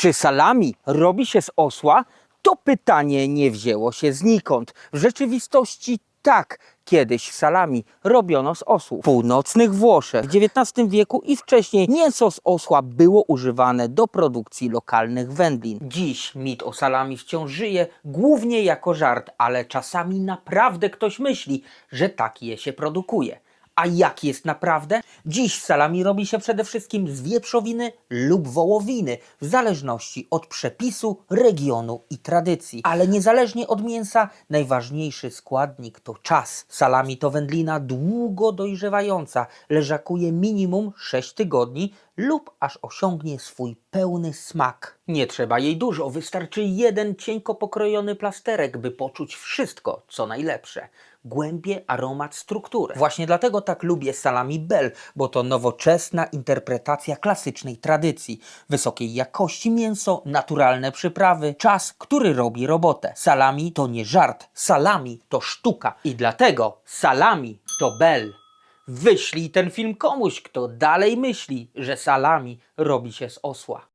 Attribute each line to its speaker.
Speaker 1: Czy salami robi się z osła? To pytanie nie wzięło się znikąd. W rzeczywistości tak, kiedyś salami robiono z osłów. W północnych Włoszech w XIX wieku i wcześniej mięso z osła było używane do produkcji lokalnych wędlin. Dziś mit o salami wciąż żyje głównie jako żart, ale czasami naprawdę ktoś myśli, że tak je się produkuje. A jak jest naprawdę? Dziś salami robi się przede wszystkim z wieprzowiny lub wołowiny, w zależności od przepisu, regionu i tradycji. Ale niezależnie od mięsa, najważniejszy składnik to czas. Salami to wędlina długo dojrzewająca, leżakuje minimum 6 tygodni lub aż osiągnie swój pełny smak. Nie trzeba jej dużo, wystarczy jeden cienko pokrojony plasterek, by poczuć wszystko, co najlepsze. Głębie, aromat, strukturę. Właśnie dlatego tak lubię salami Bell, bo to nowoczesna interpretacja klasycznej tradycji. Wysokiej jakości mięso, naturalne przyprawy, czas, który robi robotę. Salami to nie żart, salami to sztuka. I dlatego salami to Bell. Wyślij ten film komuś, kto dalej myśli, że salami robi się z osła.